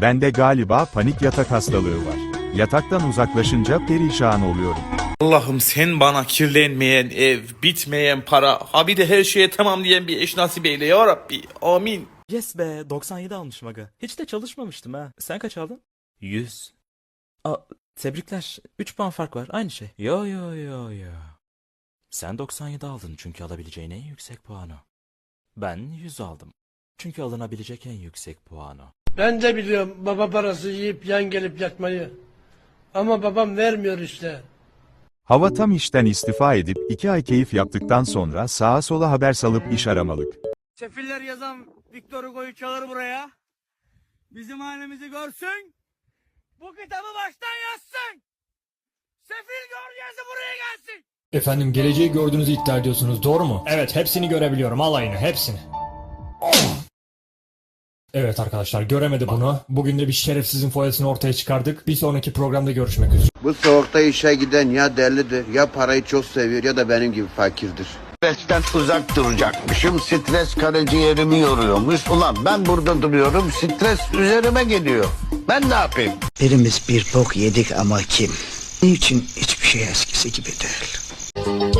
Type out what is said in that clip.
Bende galiba panik yatak hastalığı var. Yataktan uzaklaşınca perişan oluyorum. Allah'ım sen bana kirlenmeyen ev, bitmeyen para, ha bir de her şeye tamam diyen bir eş nasip eyle ya Rabbi. Amin. Yes be 97 almışım aga. Hiç de çalışmamıştım ha. Sen kaç aldın? 100. Aa, tebrikler. 3 puan fark var. Aynı şey. Yo yo yo yo. Sen 97 aldın çünkü alabileceğin en yüksek puanı. Ben 100 aldım. Çünkü alınabilecek en yüksek puanı. Ben de biliyorum baba parası yiyip yan gelip yatmayı. Ama babam vermiyor işte. Hava tam işten istifa edip 2 ay keyif yaptıktan sonra sağa sola haber salıp iş aramalık. Sefiller yazan Victor Hugo'yu çağır buraya. Bizim halimizi görsün. Bu kitabı baştan yazsın. Sefil Georges'i buraya gelsin. Efendim geleceği gördüğünüzü iddia ediyorsunuz doğru mu? Evet hepsini görebiliyorum alayını hepsini. Evet arkadaşlar göremedi bunu. Bugün de bir şerefsizin foyasını ortaya çıkardık. Bir sonraki programda görüşmek üzere. Bu soğukta işe giden ya delidir, ya parayı çok seviyor ya da benim gibi fakirdir. Stresten uzak duracakmışım. Stres karaciğerimi yoruyormuş. Ulan ben burada duruyorum. Stres üzerime geliyor. Ben ne yapayım? Birimiz bir bok yedik ama kim? Niçin hiçbir şey eskisi gibi değil?